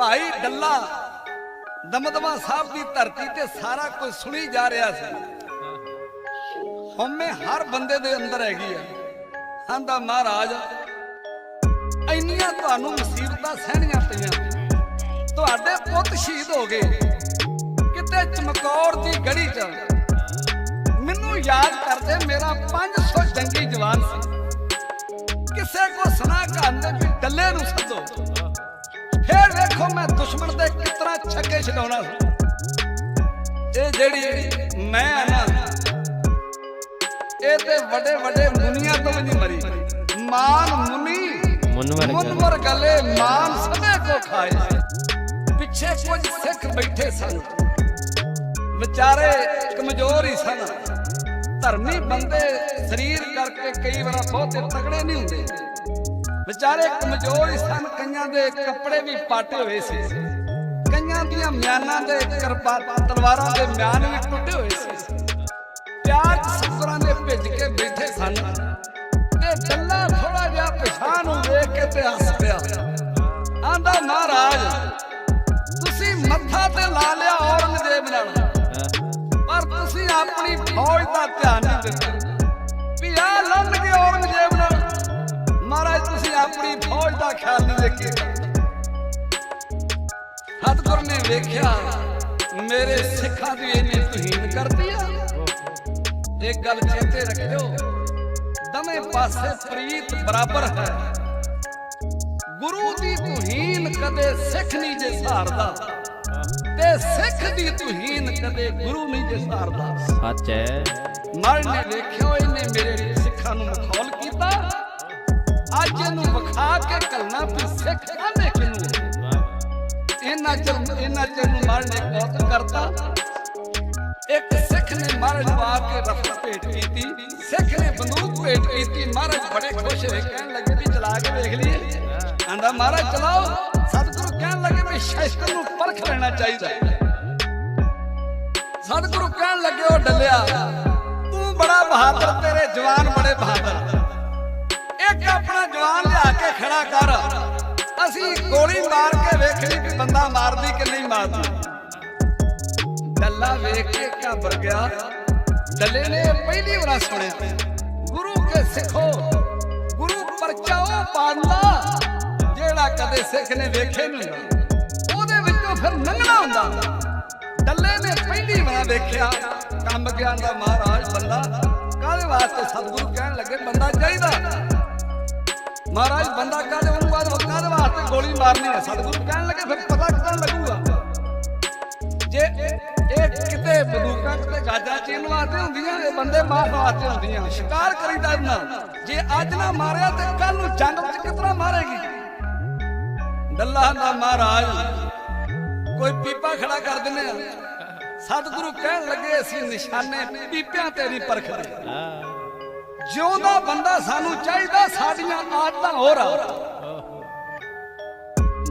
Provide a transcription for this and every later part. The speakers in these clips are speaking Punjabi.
ਭਾਈ ਡੱਲਾ, ਦਮਦਮਾ ਸਾਹਿਬ ਦੀ ਧਰਤੀ ਤੇ ਸਾਰਾ ਕੁਝ ਸੁਣੀ ਜਾ ਰਿਹਾ ਸੀ। ਹਉਮੈ ਹਰ ਬੰਦੇ ਦੇ ਅੰਦਰ ਹੈਗੀ ਆ। ਆਂਦਾ, ਮਹਾਰਾਜ, ਇੰਨੀਆਂ ਤੁਹਾਨੂੰ ਮੁਸੀਬਤਾਂ ਸਹਿਣੀਆਂ ਪਈਆਂ। ਤੁਹਾਡੇ ਪੁੱਤ ਸ਼ਹੀਦ ਹੋ ਗਏ। ਕਿਤੇ ਚਮਕੌਰ ਦੀ ਗੜੀ 'ਚ ਮੈਨੂੰ ਯਾਦ ਕਰਦੇ ਮੇਰਾ 500 ਜੰਗੀ ਜਵਾਨ ਸੀ। ਕਿਸੇ ਕੋ ਸੁਣਾ ਕਹਿੰਦੇ ਵੀ ਡੱਲੇ ਨੂੰ ਸੱਦੋ। ਫੇਰ ਵੇਖੋ ਮੈਂ ਦੁਸ਼ਮਣ ਦੇ ਕਿਤਨਾ ਛੱਕੇ ਛਡਾਉਣਾ। ਸੀ ਇਹ ਜਿਹੜੀ ਮੈਂ ਆ ਨਾ ਇਹ ਤੇ ਵੱਡੇ ਵੱਡੇ ਮੁਨੀਆਂ ਤੋਂ ਵੀ ਨਹੀਂ ਮਰੀ। ਮਾਨ ਮੁਨੀ ਮੁਨਵਰ ਮੁਨਵਰ ਗਲੇ ਮਾਨ ਸਭੇ ਕੋ ਖਾਏ। ਪਿੱਛੇ ਕੁਝ ਸਿੱਖ ਬੈਠੇ ਸਨ। ਵਿਚਾਰੇ ਕਮਜ਼ੋਰ ਹੀ ਸਨ। ਧਰਮੀ ਬੰਦੇ ਸਰੀਰ ਕਰਕੇ ਕਈ ਵਾਰ ਬਹੁਤੇ ਤਗੜੇ ਨਹੀਂ ਹੁੰਦੇ। ਵਿਚਾਰੇ ਕਮਜ਼ੋਰ ਸਨ, ਕਈਆਂ ਦੇ ਕੱਪੜੇ ਵੀ ਪਾਟੇ ਹੋਏ ਸੀ। ਕਈਆਂ ਦੀਆਂ ਮਿਆਨਾਂ ਦੇ ਕਿਰਪਾ ਤਲਵਾਰਾਂ ਦੇ ਮਿਆਨ ਵੀ ਟੁੱਟੇ ਹੋਏ ਸੀ। ਪਿਆਰ ਸਤਰਾਂ ਨੇ ਭਿੱਜ ਕੇ ਬੈਠੇ ਸਨ। ਤੇ ਡੱਲਾ ਥੋੜਾ ਜਿਹਾ ਪਛਾਣ ਨੂੰ ਵੇਖ ਕੇ ਤੇ ਹੱਸ ਪਿਆ। ਆਂਦਾ, ਮਹਾਰਾਜ, ਤੁਸੀਂ ਮੱਥਾ ਤੇ ਲਾ ਲਿਆ ਔਰੰਗਜ਼ੇਬ ਨਾਲ। ਪਰ ਤੁਸੀਂ ਆਪਣੀ ਫੌਜ ਦਾ ਧਿਆਨ ਨਹੀਂ ਦਿੱਤਾ। ਫੌਜ ਦਾ ਖਿਆਲ ਨਹੀਂ ਰੱਖਿਆ ਸਤਿਗੁਰ ਨੇ ਵੇਖਿਆ ਮੇਰੇ ਸਿੱਖਾਂ ਦੀ ਇਹਨੇ ਤੁਹੀਨ ਕਰਦੀ ਆ। ਇਹ ਗੱਲ ਚੇਤੇ ਰੱਖਿਓ ਦਵੇਂ ਪਾਸੇ ਪ੍ਰੀਤ ਬਰਾਬਰ ਹੈ। ਗੁਰੂ ਦੀ ਤੁਹੀਨ ਕਦੇ ਸਿੱਖ ਨਹੀਂ ਜੇ ਸਹਾਰਦਾ ਤੇ ਸਿੱਖ ਦੀ ਤੁਹੀਨ ਕਦੇ ਗੁਰੂ ਨਹੀਂ ਜੇ ਸਹਾਰਦਾ ਸੱਚ ਹੈ। ਮਰ ਨੇ ਵੇਖਿਓ ਇਹਨੇ ਮੇਰੇ ਸਿੱਖਾਂ ਨੂੰ ਮਖੌਲ ਕੀਤਾ ਅੱਜ ਇਹਨੂੰ ਵਿਖਾ ਇਹਨਾਂ ਚ ਇਹਨਾਂ ਚ ਨੂੰ ਮਰ ਨੇ ਬਹੁਤ ਕਰਤਾ। ਇੱਕ ਸਿੱਖ ਨੇ ਮਹਾਰਾਜ ਨੂੰ ਕੇ ਰਫਲ ਭੇਟ ਕੀਤੀ। ਸਿੱਖ ਨੇ ਬੰਦੂਕ ਭੇਟ ਕੀਤੀ। ਮਹਾਰਾਜ ਬੜੇ ਖੁਸ਼ ਹੋਏ, ਕਹਿਣ ਲੱਗੇ ਵੀ ਚਲਾ ਕੇ ਵੇਖ ਲਈਏ। ਆਂਦਾ, ਮਹਾਰਾਜ, ਚਲਾਓ। ਸਤਿਗੁਰੂ ਕਹਿਣ ਲੱਗੇ ਵੀ ਸ਼ਸਤਰ ਨੂੰ ਪਰਖ ਲੈਣਾ ਚਾਹੀਦਾ ਸਤਿਗੁਰੂ ਕਹਿਣ ਲੱਗੇ, ਉਹ ਡੱਲਿਆ, ਤੂੰ ਬੜਾ ਬਹਾਦਰ, ਤੇਰੇ ਜਵਾਨ ਬੜੇ ਬਹਾਦਰ। ਇੱਕ ਆਪਣਾ ਜਵਾਨ ਲਿਆ ਕੇ ਖੜਾ ਕਰ। ਅਸੀਂ ਗੋਲੀ ਮਾਰ ਕੇ ਵੇਖਣੀ ਵੀ ਬੰਦਾ ਮਾਰਦੀ ਕਿ ਨਹੀਂ ਮਾਰਦੀ ਡੱਲਾ ਵੇਖ ਕੇ ਘਬਰ ਗਿਆ। ਡੱਲੇ ਨੇ ਪਹਿਲੀ ਵਾਰ ਸੁਣਿਆ। ਗੁਰੂ ਕੇ ਸਿੱਖੋ, ਗੁਰੂ ਪਰਚਾ ਉਹ ਜਿਹੜਾ ਕਦੇ ਸਿੱਖ ਨੇ ਵੇਖੇ ਨਹੀਂ ਉਹਦੇ ਵਿੱਚੋਂ ਫਿਰ ਲੰਘਣਾ ਹੁੰਦਾ। ਡੱਲੇ ਨੇ ਪਹਿਲੀ ਵਾਰ ਵੇਖਿਆ। ਕੰਮ ਗਿਆ ਦਾ ਮਹਾਰਾਜ ਬੰਦਾ। ਕਾਹਦੇ ਵਾਸਤੇ ਸਤਿਗੁਰੂ ਕਹਿਣ ਲੱਗੇ, ਬੰਦਾ ਚਾਹੀਦਾ ਮਹਾਰਾਜ ਬੰਦਾ ਕਾਹਦੇ ਗੋਲੀ ਮਾਰਨੀ ਹੈ ਸਤਿਗੁਰੂ ਕਹਿਣ ਲੱਗੇ ਫਿਰ ਪਤਾ ਕਿਦਾਂ ਲੱਗੂਗਾ। ਜੇ ਇਹ ਕਿਤੇ ਬੰਦੂਕਾਂ ਕਿਤੇ ਗਾਜਾਂ ਚੀਨ ਵਾਸਤੇ ਹੁੰਦੀਆਂ ਇਹ ਬੰਦੇ ਮਾਰਨ ਵਾਸਤੇ ਹੁੰਦੀਆਂ ਸ਼ਿਕਾਰ ਕਰੀਦਾ ਇਹਨਾਂ ਜੇ ਅੱਜ ਨਾ ਮਾਰਿਆ ਤੇ ਕੱਲ ਨੂੰ ਜੰਗ ਵਿੱਚ ਕਿਤਨਾ ਮਾਰੇਗੀ? ਡੱਲਾ ਦਾ ਮਹਾਰਾਜ। ਕੋਈ ਪੀਪਾ ਖੜਾ ਕਰ ਦਿੰਦੇ ਆ। ਸਤਿਗੁਰੂ ਕਹਿਣ ਲੱਗੇ ਅਸੀਂ ਨਿਸ਼ਾਨੇ ਪੀਪਿਆਂ ਤੇ ਨਹੀਂ ਪਰਖਦੇ। ਜਿਉਂਦਾ ਬੰਦਾ ਸਾਨੂੰ ਚਾਹੀਦਾ ਸਾਡੀਆਂ ਆਦਤਾਂ ਹੋਰ ਆ।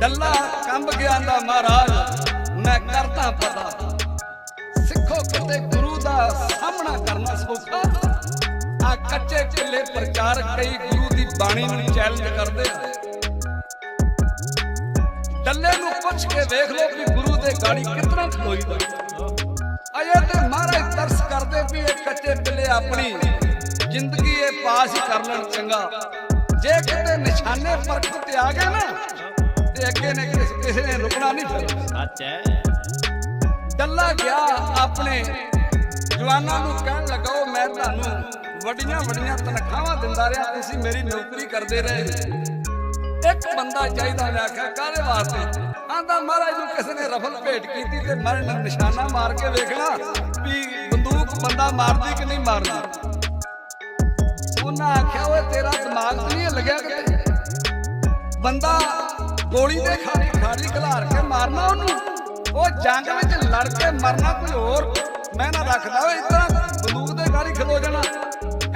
ਡੱਲਾ ਕੰਬ ਗਿਆ ਦਾ ਮਹਾਰਾਜ ਮੈਂ ਕਰਦਾ ਪਤਾ। ਸਿੱਖੋ ਕਿਤੇ ਗੁਰੂ ਦਾ ਸਾਹਮਣਾ ਕਰਨਾ ਸੌਖਾ। ਆ ਕੱਚੇ ਢਿੱਲੇ ਪ੍ਰਚਾਰਕ ਕਈ ਗੁਰੂ ਦੀ ਬਾਣੀ ਨੂੰ ਚੈਲੰਜ ਕਰਦੇ ਡੱਲੇ ਨੂੰ ਪੁੱਛ ਕੇ ਵੇਖ ਲਓ ਵੀ ਗੁਰੂ ਦੇ ਗਾੜੀ ਕਿਤਨਾ ਖਲੋਈਦਾ ਅਜੇ ਤੇ ਮਹਾਰਾਜ ਤਰਸ ਕਰਦੇ ਵੀ ਇਹ ਕੱਚੇ ਢਿੱਲੇ ਆਪਣੀ ਜ਼ਿੰਦਗੀ ਇਹ ਪਾਸ ਹੀ ਕਰ ਲੈਣ ਚੰਗਾ। ਜੇ ਕਿਤੇ ਨਿਸ਼ਾਨੇ ਪਰਖ ਤੇ ਆ ਗਏ ਨਾ ਤੇ ਅੱਗੇ ਨੇ ਕਿਸ- ਨੇ ਰੁਕਣਾ ਨਹੀਂ। ਫਿਰ ਸੱਚ ਹੈ। ਡੱਲਾ ਗਿਆ ਆਪਣੇ ਜਵਾਨਾਂ ਨੂੰ ਕਹਿਣ ਲੱਗਾ ਉਹ ਮੈਂ ਤੁਹਾਨੂੰ ਵੱਡੀਆਂ ਵੱਡੀਆਂ ਤਨਖਾਹਾਂ ਦਿੰਦਾ ਰਿਹਾ ਤੁਸੀਂ ਮੇਰੀ ਨੌਕਰੀ ਕਰਦੇ ਰਹੇ। ਇੱਕ ਬੰਦਾ ਚਾਹੀਦਾ ਮੈਂ ਆਖਿਆ ਕਾਹਦੇ ਵਾਸਤੇ? ਆਂਦਾ ਮਹਾਰਾਜ ਨੂੰ ਕਿਸੇ ਨੇ ਰਫਲ ਭੇਟ ਕੀਤੀ ਤੇ ਮਰਨ ਨਿਸ਼ਾਨਾ ਮਾਰ ਕੇ ਵੇਖਣਾ ਵੀ ਬੰਦੂਕ ਬੰਦਾ ਮਾਰਦੀ ਕਿ ਨਹੀਂ ਮਾਰਦੀ? ਉਹਨਾਂ ਆਖਿਆ ਓਏ ਤੇਰਾ ਦਿਮਾਗ ਨਹੀਂ ਲੱਗਿਆ ਕਿਤੇ? ਬੰਦਾ ਗੋਲੀ ਦੇ ਖਾੜੀ ਖਾੜੀ ਖਿਲਾਰ ਕੇ ਮਾਰਨਾ ਉਹਨੂੰ। ਉਹ ਜੰਗ ਵਿੱਚ ਲੜ ਕੇ ਮਰਨਾ ਕੋਈ ਹੋਰ। ਮੈਂ ਨਾ ਰੱਖਦਾ ਓਏ ਇਦਾਂ ਬੰਦੂਕ ਦੇ ਗਾੜੀ ਖਲੋ ਜਾਣਾ।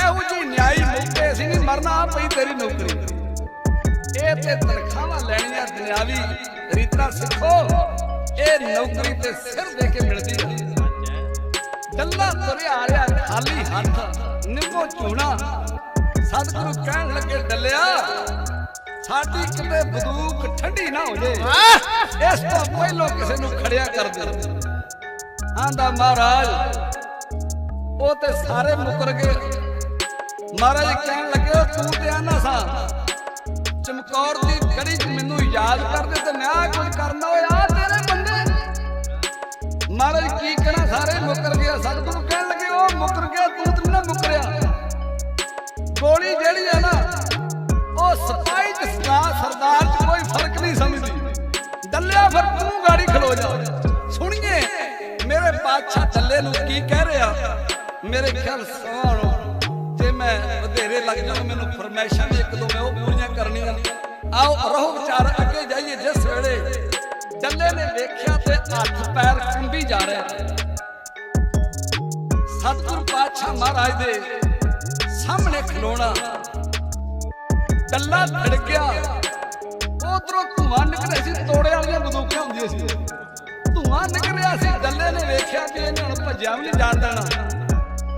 ਇਹੋ ਜੀ ਨਿਆਈ ਮੌਕੇ ਅਸੀਂ ਨਹੀਂ ਮਰਨਾ ਆ ਪਈ ਤੇਰੀ ਨੌਕਰੀ। ਇਹ ਤੇ ਤਨਖਾਹਾਂ ਲੈਣੀਆਂ ਦੁਨਿਆਵੀ। ਰੀਤਾਂ ਸਿੱਖੋ, ਇਹ ਨੌਕਰੀ ਤੇ ਸਿਰ ਦੇ ਕੇ ਮਿਲਦੀ ਹੈ ਡੱਲਾ ਤੁਰਿਆ ਆ ਰਿਹਾ ਖਾਲੀ ਹੱਥ, ਨਿੰਮੋ ਝੂਣਾ। ਸਤਿਗੁਰੂ ਕਹਿਣ ਲੱਗੇ, ਡੱਲਿਆ ਸਾਡੀ ਕਿਤੇ ਬੰਦੂਕ ਠੰਡੀ ਨਾ ਹੋ ਜੇ। ਇਸ ਤੋਂ ਪਹਿਲਾਂ ਕਿਸੇ ਨੂੰ ਖੜਿਆ ਕਰ ਦੇ। ਆਂਦਾ ਮਹਾਰਾਜ ਉਹ ਤੇ ਸਾਰੇ ਮੁਕਰ ਗਏ। ਮਹਾਰਾਜ ਕਹਿਣ ਲੱਗੇ ਤੂੰ ਤੇ ਆਨਾ ਸਾ। ਚਮਕੌਰ ਦੀ ਗੜੀ ਚ ਮੈਨੂੰ ਯਾਦ ਕਰਦੇ ਤੇ ਮੈਂ ਆਹ ਕੁਝ ਕਰਨਾ ਹੋਇਆ ਤੇਰੇ ਬੰਦੇ। ਮਹਾਰਾਜ ਕੀ ਕਰਾਂ ਸਾਰੇ ਮੁਕਰ ਗਿਆ ਸਤਿਗੁਰੂ ਕਹਿਣ ਲੱਗੇ ਉਹ ਮੁਕਰ ਗਿਆ ਤੂੰ ਤੇ ਨਾ ਮੁਕਰਿਆ। ਗੋਲੀ ਜਿਹੜੀ ਹੈ ਨਾ ਉਹ ਸਿਪਾਹੀ ਫਿਰ ਤੂੰ ਗਾੜੀ ਖਲੋ ਜਾ। ਸੁਣੀਏ, ਮੇਰੇ ਬਾਦਸ਼ਾਹ ਡੱਲੇ ਨੂੰ ਕੀ ਕਹਿ ਰਿਹਾ ਮੇਰੇ ਖਿਆਲ ਸੁਣੋ ਤੇ ਮੈਂ ਵਧੇਰੇ ਲੱਗ ਜਾਵਾਂ, ਮੈਨੂੰ ਫਰਮੈਸ਼ਾਂ ਇੱਕ ਦੋ ਮੈਂ ਉਹ ਪੂਰੀਆਂ ਕਰਨੀਆਂ ਆਓ, ਰਹੋ ਵਿਚਾਰ, ਅੱਗੇ ਜਾਈਏ, ਜਿਸ ਵੇਲੇ ਡੱਲੇ ਨੇ ਵੇਖਿਆ ਤੇ ਹੱਥ ਪੈਰ ਕੰਬੀ ਜਾ ਰਿਹਾ ਸਤਿਗੁਰ ਪਾਤਸ਼ਾਹ ਮਹਾਰਾਜ ਦੇ ਸਾਹਮਣੇ ਖਲੋਣਾ, ਡੱਲਾ ਧੜਕਿਆ ਉਧਰੋਂ ਧੂਆਂ ਨਿਕਲਿਆ ਸੀ ਤੋੜੇ ਵਾਲੀਆਂ ਬੰਦੂਕਾਂ ਹੁੰਦੀਆਂ ਸੀ। ਧੂਆਂ ਨਿਕਲਿਆ ਸੀ ਡੱਲੇ ਨੇ ਵੇਖਿਆ ਵੀ ਇਹਨਾਂ ਨੂੰ ਭੱਜਿਆ ਵੀ ਨਹੀਂ ਜਾਣ ਦੇਣਾ।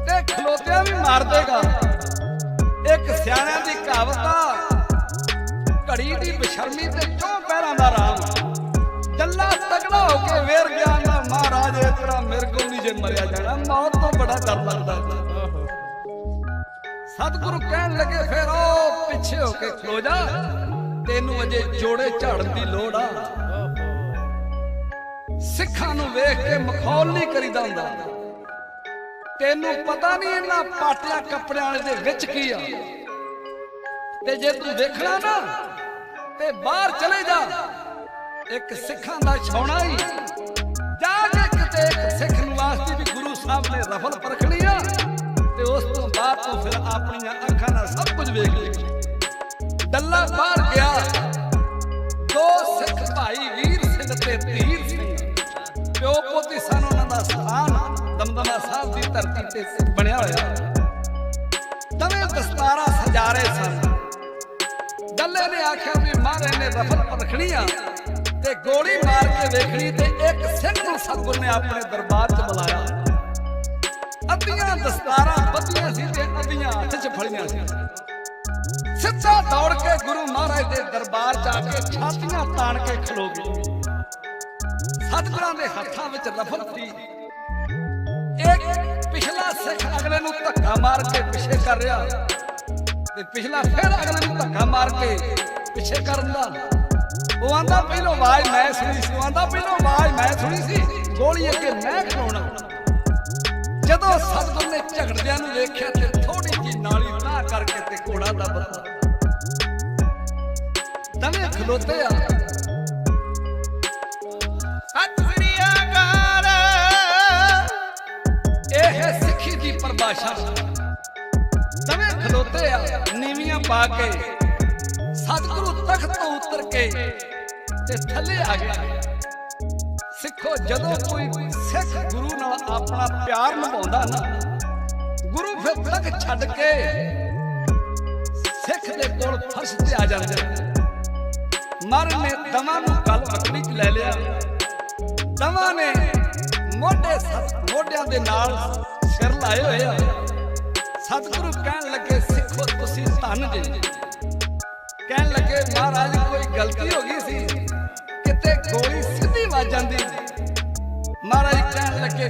ਤੇ ਖਲੋਤਿਆਂ ਵੀ ਮਾਰ ਦੇਗਾ। ਇੱਕ ਸਿਆਣਿਆਂ ਦੀ ਕਹਾਵਤ ਆ, ਘੜੀ ਦੀ ਬਸ਼ਰਮੀ ਤੇ ਚੋਂ ਪੈਰਾਂ ਦਾ ਰਾਮ। ਡੱਲਾ ਤਗੜਾ ਹੋ ਕੇ ਵੇਰ ਗਿਆ, ਨਾ ਮਹਾਰਾਜ ਇਸ ਤਰ੍ਹਾਂ ਮੇਰੇ ਨਹੀਂ ਜੇ ਮਰਿਆ ਜਾਣਾ, ਮੌਤ ਤੋਂ ਬੜਾ ਡਰ ਲੱਗਦਾ। ਸਤਿਗੁਰੂ ਕਹਿਣ ਲੱਗੇ, ਫੇਰ ਉਹ ਪਿੱਛੇ ਹੋ ਕੇ ਖਲੋ ਜਾ। ਤੈਨੂੰ ਅਜੇ ਜੋੜੇ ਝਾੜਨ ਦੀ ਲੋੜ ਆ। ਸਿੱਖਾਂ ਨੂੰ ਵੇਖ ਕੇ ਮਖੌਲ ਨਹੀਂ ਕਰੀਦਾ ਹੁੰਦਾ। ਤੈਨੂੰ ਪਤਾ ਨਹੀਂ ਇਹਨਾਂ ਪਾਟਿਆ ਕੱਪੜਿਆਂ ਵਾਲੇ ਦੇ ਵਿੱਚ ਕੀ ਆ। ਤੇ ਜੇ ਤੂੰ ਦੇਖਣਾ ਨਾ, ਤੇ ਬਾਹਰ ਚਲੇ ਜਾ। ਇੱਕ ਸਿੱਖਾਂ ਦਾ ਛਾਉਣਾ ਹੀ। ਜਾ ਕੇ ਕਿਤੇ ਇੱਕ ਸਿੱਖ ਨੂੰ ਵਾਸਤੇ ਵੀ ਗੁਰੂ ਸਾਹਿਬ ਨੇ ਰਫਲ ਪਰਖਣੀ ਆ, ਤੇ ਉਸ ਤੋਂ ਬਾਅਦ ਤੂੰ ਫਿਰ ਆਪਣੀਆਂ ਲਈ ਬਾਹਰ ਗਿਆ। ਦੋ ਸਿੱਖ ਭਾਈ ਵੀਰ ਸਿੰਘ ਤੇ ਧੀਰ ਸਿੰਘ। ਪਿਓ ਪੋਤੀ ਸਨ ਉਹਨਾਂ ਦਾ ਸਥਾਨ। ਦਮਦਮਾ ਸਾਹਿਬ ਦੀ ਧਰਤੀ ਤੇ ਬਣਿਆ ਹੋਇਆ। ਦਵੇਂ ਦਸਤਾਰਾਂ ਸਜਾਰੇ ਸਨ। ਡੱਲੇ ਨੇ ਆਖਿਆ ਵੀ ਮਹਾਰਾਜ ਨੇ ਰਫਲ ਪਰਖਣੀ ਆ ਤੇ ਗੋਲੀ ਮਾਰ ਕੇ ਵੇਖਣੀ ਤੇ ਇੱਕ ਸਿੰਘ ਨੂੰ ਸਤਿਗੁਰ ਨੇ ਆਪਣੇ ਦਰਬਾਰ 'ਚ ਬੁਲਾਇਆ। ਅੱਧੀਆਂ ਦਸਤਾਰਾਂ ਬੱਧੀਆਂ ਸੀ ਤੇ ਅੱਧੀਆਂ ਹੱਥ 'ਚ ਫੜੀਆਂ ਸੀ। ਸਿੱਧਾ ਦੌੜ ਕੇ ਗੁਰੂ ਮਹਾਰਾਜ ਦੇ ਦਰਬਾਰ ਜਾ ਕੇ ਛਾਤੀਆਂ ਤਾਣ ਕੇ ਖਲੋ ਗਈ। ਸਤਿਗੁਰਾਂ ਦੇ ਹੱਥਾਂ ਵਿੱਚ ਰਫਲ ਸੀ। ਇੱਕ ਪਿਛਲਾ ਸਿੱਖ ਅਗਲੇ ਨੂੰ ਧੱਕਾ ਮਾਰ ਕੇ ਪਿੱਛੇ ਕਰ ਰਿਹਾ। ਤੇ ਪਿਛਲਾ ਫਿਰ ਅਗਲੇ ਨੂੰ ਧੱਕਾ ਮਾਰ ਕੇ ਪਿੱਛੇ ਕਰਨ ਦਾ ਉਹ ਆਂਦਾ, ਪਹਿਲੋਂ ਆਵਾਜ਼ ਮੈਂ ਸੁਣੀ ਸੀ। ਉਹ ਆਂਦਾ, ਪਹਿਲੋਂ ਆਵਾਜ਼ ਮੈਂ ਸੁਣੀ ਸੀ। ਗੋਲੀ ਅੱਗੇ ਮੈਂ ਖਲੋਣਾ। ਜਦੋਂ ਸਤਿਗੁਰ ਨੇ ਝਗੜਦਿਆਂ ਨੂੰ ਵੇਖਿਆ ਤੇ ਥੋੜੀ ਜੀ ਨਾਲੀ ਨਾ ਕਰਕੇ ਤੇ ਘੋੜਾ ਦਾ ਖਲੋਤੇ ਆ। ਸਤਿ ਸ੍ਰੀ ਅਕਾਲ ਇਹ ਹੈ ਸਿੱਖੀ ਦੀ ਪਰਿਭਾਸ਼ਾ ਦਵੇਂ ਖਲੋਤੇ ਆ ਨੀਵੀਆਂ ਪਾ ਕੇ। ਸਤਿਗੁਰੂ ਤਖਤ ਤੋਂ ਉਤਰ ਕੇ ਤੇ ਥੱਲੇ ਆ ਗਿਆ। ਸਿੱਖੋ ਜਦੋਂ ਕੋਈ ਸਿੱਖ ਗੁਰੂ ਨਾਲ ਆਪਣਾ ਪਿਆਰ ਨਿਭਾਉਂਦਾ ਨਾ ਗੁਰੂ ਫਿਰ ਤੱਕ ਛੱਡ ਕੇ ਸਿੱਖ ਦੇ ਕੋਲ ਫਰਸ਼ ਤੇ ਆ ਜਾਂਦੇ। ਮਰ ਨੇ ਦਵਾਂ ਨੂੰ ਗੱਲ ਵਕੜੀ ਚ ਲੈ ਲਿਆ। ਦਵਾਂ ਨੇ ਮੋਢੇ ਸੱਤ ਮੋਢਿਆਂ ਦੇ ਨਾਲ ਸਿਰ ਲਾਏ ਹੋਏ ਆ। ਸਤਿਗੁਰੂ ਕਹਿਣ ਲੱਗੇ, ਸਿੱਖੋ, ਤੁਸੀਂ ਧੰਨ ਜੀ। ਕਹਿਣ ਲੱਗੇ, ਮਹਾਰਾਜ, ਕੋਈ ਗਲਤੀ ਹੋ ਗਈ ਸੀ? ਕਿਤੇ ਗੋਲੀ ਸਿੱਧੀ ਵੱਜ ਜਾਂਦੀ? ਮਹਾਰਾਜ ਕਹਿਣ ਲੱਗੇ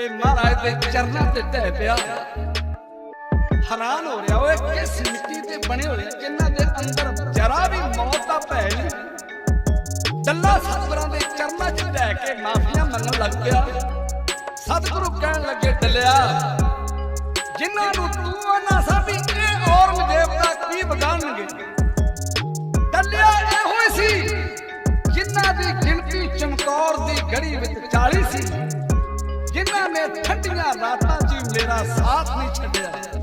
ਤੇ ਮਹਾਰਾਜ ਦੇ ਚਰਨਾਂ ਤੇ ਢਹਿ ਪਿਆ। ਹੈਰਾਨ ਹੋ ਰਿਹਾ ਓਏ, ਕਿਸ ਮਿੱਟੀ ਦੇ ਬਣੇ ਹੋਏ ਜਿਨ੍ਹਾਂ ਦੇ ਅੰਦਰ ਜਰਾ ਵੀ ਮੌਤ ਦਾ ਭੈ ਨਹੀਂ। ਡੱਲਾ ਸਤਿਗੁਰਾਂ ਦੇ ਚਰਨਾਂ 'ਚ ਢਹਿ ਕੇ ਮਾਫੀਆਂ ਮੰਗਣ ਲੱਗ ਪਿਆ ਸਤਿਗੁਰੂ ਕਹਿਣ ਲੱਗੇ, ਡੱਲਿਆ, ਜਿਨ੍ਹਾਂ ਨੂੰ ਤੂੰ ਆਨਾ ਸਾ ਇਹ ਔਰੰਗਜ਼ੇਬ ਦਾ ਕੀ ਵਿਗਾੜਨਗੇ ਡੱਲਿਆ, ਇਹੋ ਸੀ ਜਿਨ੍ਹਾਂ ਦੀ ਗਿਣਤੀ ਚਮਕੌਰ ਦੀ ਗੜੀ ਵਿੱਚ 40 ਸੀ। ਜਿਨ੍ਹਾਂ ਨੇ ਠੰਡੀਆਂ ਰਾਤਾਂ 'ਚ ਮੇਰਾ ਸਾਥ ਨਹੀਂ ਛੱਡਿਆ।